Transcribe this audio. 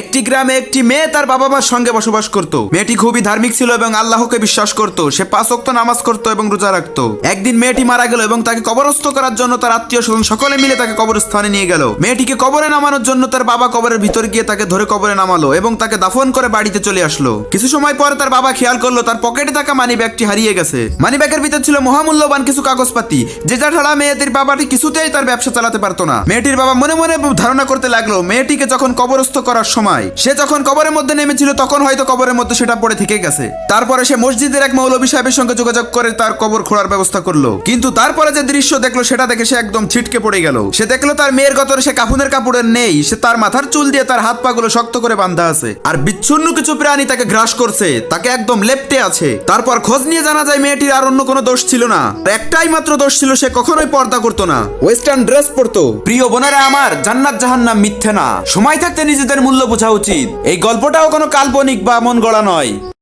একটি গ্রামে একটি মেয়ে তার বাবা মার সঙ্গে বসবাস করত। মেয়েটি খুবই ধার্মিক ছিল এবং আল্লাহকে বিশ্বাস করত। সে পাঁচ ওয়াক্ত নামাজ করত এবং রোজা রাখত। একদিন মেয়েটি মারা গেল এবং তাকে কবরস্থ করার জন্য তার আত্মীয় স্বজন সকলে মিলে তাকে কবরস্থানে নিয়ে গেল। মেয়েটিকে কবরে নামানোর জন্য তার বাবা কবরের ভিতর গিয়ে তাকে ধরে কবরে নামালো এবং তাকে দাফন করে বাড়িতে চলে আসলো। কিছু সময় পরে তার বাবা খেয়াল করল, তার পকেটে থাকা মানি ব্যাগটি হারিয়ে গেছে। মানি ব্যাগের ভিতর ছিল মহামূল্যবান কিছু কাগজপাতি। যেটা ছাড়া মেয়েটির বাবাটি কিছুতেই তার ব্যবসা চালাতে পারতো না। মেয়েটির বাবা মনে মনে ধারণা করতে লাগল, মেয়েটিকে যখন কবরস্থ করার সময় সে যখন কবরের মধ্যে নেমেছিল, তখন হয়তো কবরের মধ্যে সেটা পড়ে থেকে গেছে। তারপরে সে মসজিদের এক মৌলবী সাহেবের সঙ্গে যোগাযোগ করে তার কবর খোঁড়ার ব্যবস্থা করল। কিন্তু তারপরে যে দৃশ্য দেখল, সেটা দেখে সে একদম ছিটকে পড়ে গেল। সে দেখল তার মেয়ের গতরে সে কাফনের কাপড়ের নেই। সে তার মাথার চুল দিয়ে তার হাত পা গুলো শক্ত করে বাঁধা আছে। আর বিচ্ছিন্ন কিছু প্রাণী তাকে গ্রাস করছে। তাকে একদম লেপটে আছে। তারপর খোঁজ নিয়ে জানা যায় মেয়েটির আর অন্য কোনো দোষ ছিল না। একটাই মাত্র দোষ ছিল, সে কখনোই পর্দা করতো না। ওয়েস্টার্ন ড্রেস পরতো। প্রিয় বোনেরা আমার, জান্নাত জাহান্নাম মিথ্যে না। সময় থাকতে নিজেদের মূল্য বোঝা উচিত। এই গল্পটাও কোনো কাল্পনিক বা মন গড়া নয়।